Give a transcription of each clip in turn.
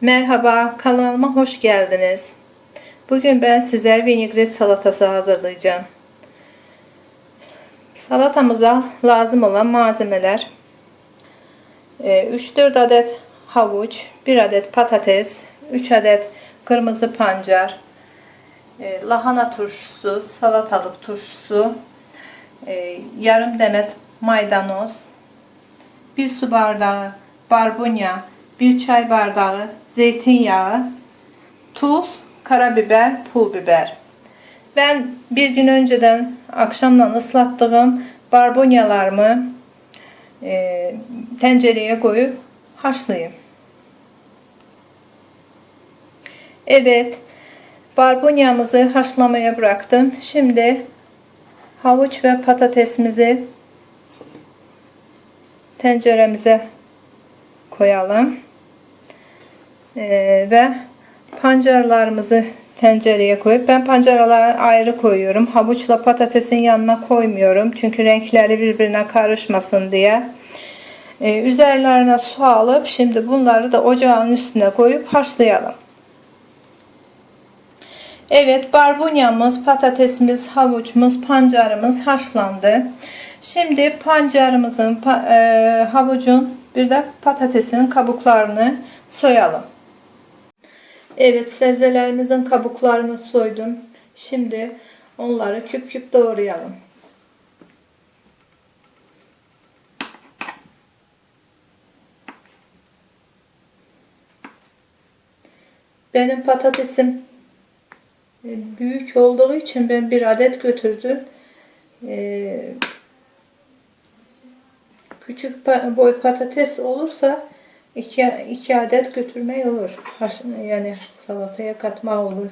Merhaba, kanalıma hoş geldiniz. Bugün ben size vinigret salatası hazırlayacağım. Salatamıza lazım olan malzemeler 3-4 adet havuç, 1 adet patates, 3 adet kırmızı pancar, e, lahana turşusu, salatalık turşusu, e, yarım demet maydanoz, 1 su bardağı barbunya, 1 çay bardağı zeytinyağı, tuz, karabiber, pul biber. Ben bir gün önceden akşamdan ıslattığım barbunyalarımı e, tencereye koyup haşlayayım. Evet, barbunyamızı haşlamaya bıraktım. Şimdi havuç ve patatesimizi tenceremize koyalım. Ee, ve pancarlarımızı tencereye koyup ben pancarları ayrı koyuyorum. Havuçla patatesin yanına koymuyorum. Çünkü renkleri birbirine karışmasın diye. Ee, üzerlerine su alıp şimdi bunları da ocağın üstüne koyup haşlayalım. Evet barbunyamız, patatesimiz, havucumuz, pancarımız haşlandı. Şimdi pancarımızın, e, havucun bir de patatesin kabuklarını soyalım. Evet sebzelerimizin kabuklarını soydum. Şimdi onları küp küp doğrayalım. Benim patatesim e, büyük olduğu için ben bir adet götürdüm. Ee, küçük boy patates olursa iki, iki adet götürme olur. Yani salataya katma olur.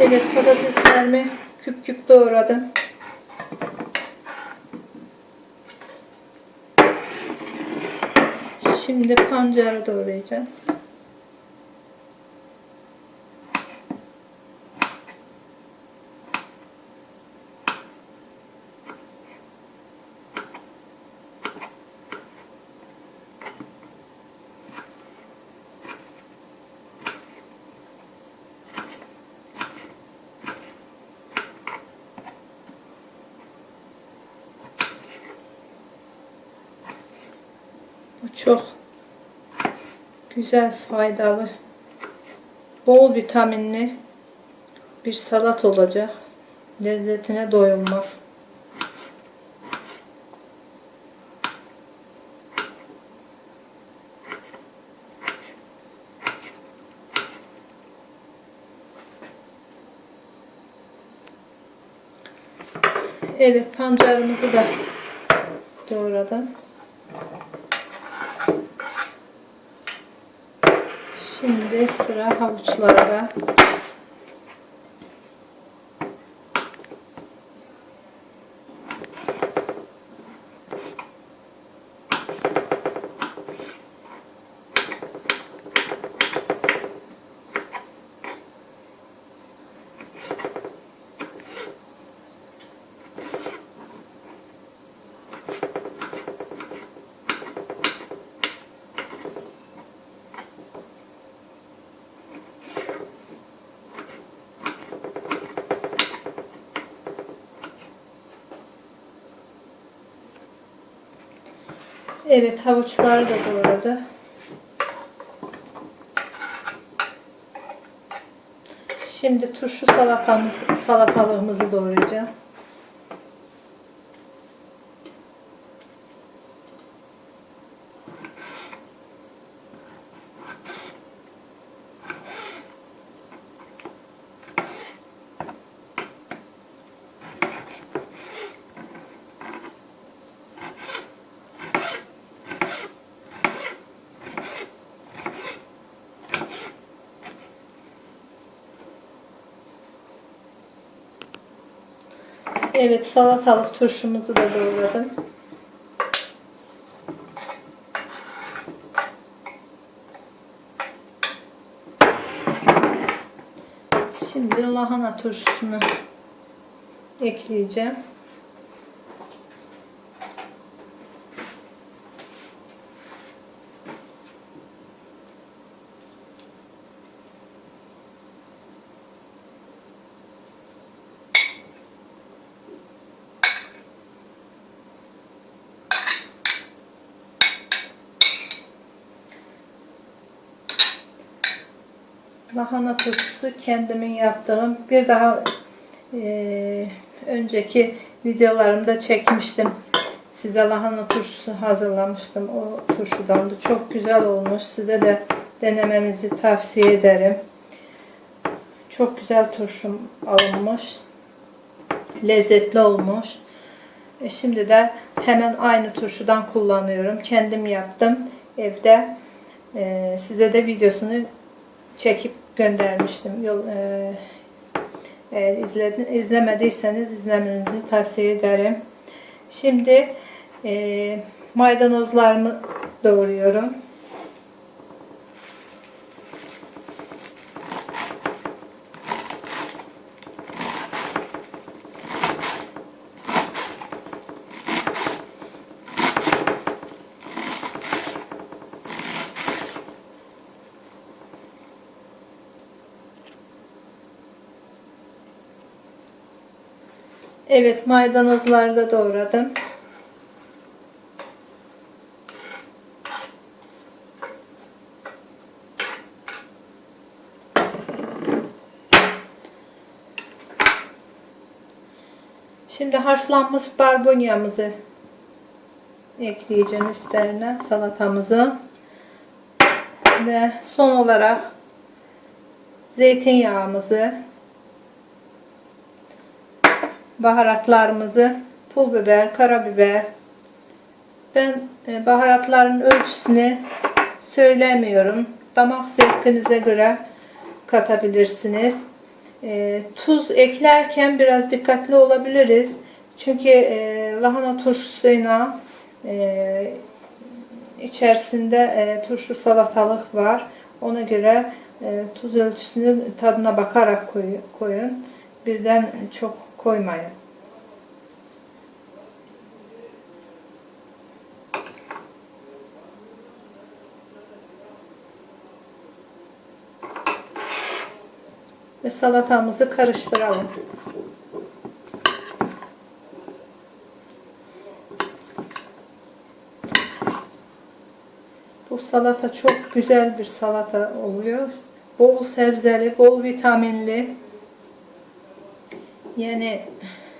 Evet patateslerimi küp küp doğradım. Şimdi pancarı doğrayacağım. Çok güzel, faydalı, bol vitaminli bir salat olacak. Lezzetine doyulmaz. Evet pancarımızı da doğradım. Şimdi sıra havuçlarda. Evet havuçlar da doğradı. Şimdi turşu salatamız, salatalığımızı doğrayacağım. Evet salatalık turşumuzu da doğradım. Şimdi lahana turşusunu ekleyeceğim. Lahana turşusu kendimin yaptığım. Bir daha e, önceki videolarımda çekmiştim. Size lahana turşusu hazırlamıştım. O turşudan da çok güzel olmuş. Size de denemenizi tavsiye ederim. Çok güzel turşum alınmış. Lezzetli olmuş. E, Şimdi de hemen aynı turşudan kullanıyorum. Kendim yaptım evde. E, size de videosunu çekip göndermiştim. Yol, e, eğer izledin, izlemediyseniz izlemenizi tavsiye ederim. Şimdi e, maydanozlarımı doğruyorum. Evet maydanozları da doğradım. Şimdi haşlanmış barbunyamızı ekleyeceğim üstlerine salatamızı. Ve son olarak zeytinyağımızı baharatlarımızı pul biber, karabiber. Ben e, baharatların ölçüsünü söylemiyorum. Damak zevkinize göre katabilirsiniz. E, tuz eklerken biraz dikkatli olabiliriz. Çünkü e, lahana turşusuyla içerisinde turşu salatalık var. Ona göre tuz ölçüsünü tadına bakarak koy, koyun. Birden çok koymayın. Ve salatamızı karıştıralım. Bu salata çok güzel bir salata oluyor. Bol sebzeli, bol vitaminli. Yani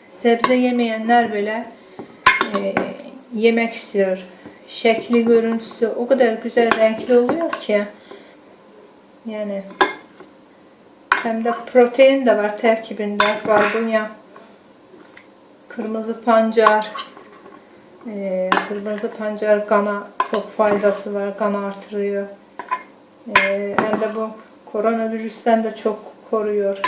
sebze yemeyenler bile e, yemek istiyor. Şekli, görüntüsü o kadar güzel renkli oluyor ki. Yani hem de protein de var terkibinde. Barbunya, kırmızı pancar, e, kırmızı pancar kana çok faydası var. Kan artırıyor. E, hem de bu koronavirüsten de çok koruyor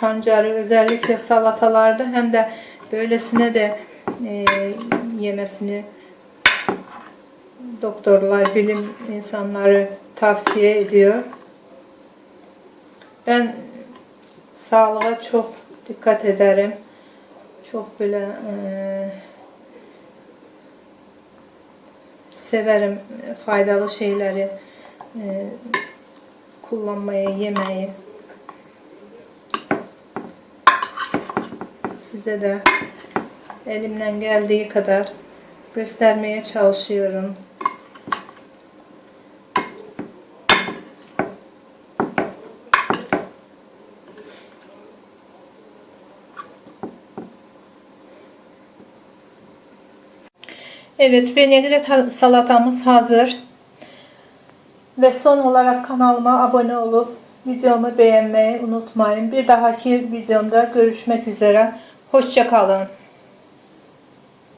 pancarı özellikle salatalarda hem de böylesine de e, yemesini doktorlar, bilim insanları tavsiye ediyor. Ben sağlığa çok dikkat ederim. Çok böyle e, severim faydalı şeyleri e, kullanmayı, yemeyi. Size de elimden geldiği kadar göstermeye çalışıyorum. Evet, vinegre ta- salatamız hazır. Ve son olarak kanalıma abone olup videomu beğenmeyi unutmayın. Bir dahaki videomda görüşmek üzere. Hoşçakalın.